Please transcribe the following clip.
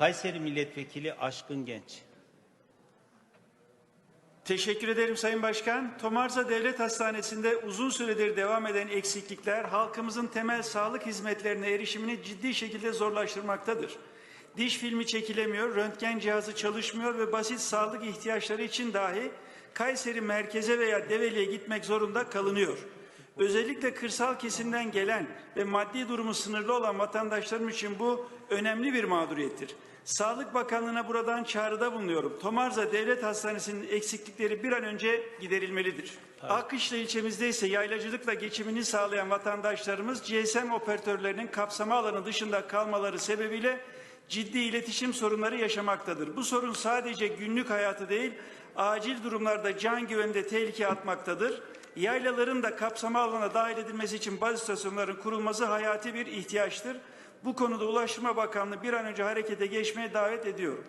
Kayseri Milletvekili Aşkın Genç. Teşekkür ederim Sayın Başkan. Tomarza Devlet Hastanesi'nde uzun süredir devam eden eksiklikler halkımızın temel sağlık hizmetlerine erişimini ciddi şekilde zorlaştırmaktadır. Diş filmi çekilemiyor, röntgen cihazı çalışmıyor ve basit sağlık ihtiyaçları için dahi Kayseri merkeze veya Develi'ye gitmek zorunda kalınıyor. Özellikle kırsal kesimden gelen ve maddi durumu sınırlı olan vatandaşlarım için bu önemli bir mağduriyettir. Sağlık Bakanlığı'na buradan çağrıda bulunuyorum. Tomarza Devlet Hastanesi'nin eksiklikleri bir an önce giderilmelidir. Akkışla ilçemizde ise yaylacılıkla geçimini sağlayan vatandaşlarımız GSM operatörlerinin kapsama alanı dışında kalmaları sebebiyle ciddi iletişim sorunları yaşamaktadır. Bu sorun sadece günlük hayatı değil, acil durumlarda can güveninde tehlikeye atmaktadır. Yaylaların da kapsama alanına dahil edilmesi için baz istasyonların kurulması hayati bir ihtiyaçtır. Bu konuda Ulaştırma Bakanlığı bir an önce harekete geçmeye davet ediyorum.